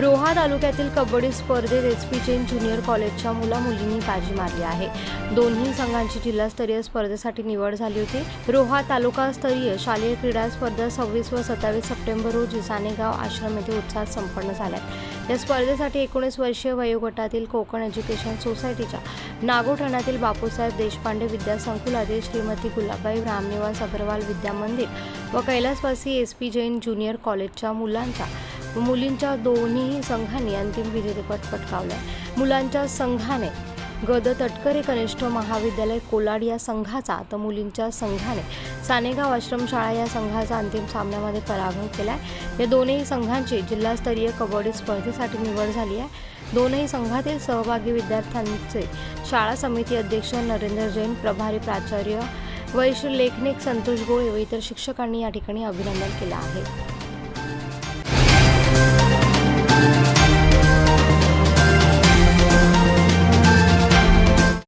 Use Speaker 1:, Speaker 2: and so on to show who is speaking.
Speaker 1: रोहा तालुक्यातील कबड्डी स्पर्धेत S P Jain junior कॉलेजच्या मुला मुलींनी बाजी मारली आहे. दोन्ही संघांची जिल्हास्तरीय स्पर्धेसाठी निवड झाली होती. रोहा तालुकास्तरीय शालेय क्रीडा स्पर्धा सव्वीस व सत्तावीस सप्टेंबर रोजी सानेगाव आश्रम येथे उत्साहात संपन्न झाल्या. या स्पर्धेसाठी एकोणीस वर्षीय वयोगटातील कोकण एज्युकेशन सोसायटीच्या नागोठणातील बापूसाहेब देशपांडे विद्यासंकुलातील श्रीमती गुलाबाई रामनिवास अग्रवाल विद्या मंदिर व कैलासवासी एस पी जैन ज्युनियर कॉलेजच्या मुलांच्या मुलींच्या दोन्ही संघांनी अंतिम विजेतेपद आहे मुलांच्या संघाने गद तटकरे कनिष्ठ महाविद्यालय कोलाड या संघाचा तर मुलींच्या संघाने सानेगाव आश्रमशाळा या संघाचा अंतिम सामन्यामध्ये पराभव केला आहे या दोनही संघांची जिल्हास्तरीय कबड्डी स्पर्धेसाठी निवड झाली आहे. दोनही संघातील सहभागी विद्यार्थ्यांचे शाळा समिती अध्यक्ष नरेंद्र जैन प्रभारी प्राचार्य वैश्य लेखनिक संतोष गोळे व इतर शिक्षकांनी या ठिकाणी अभिनंदन केलं आहे.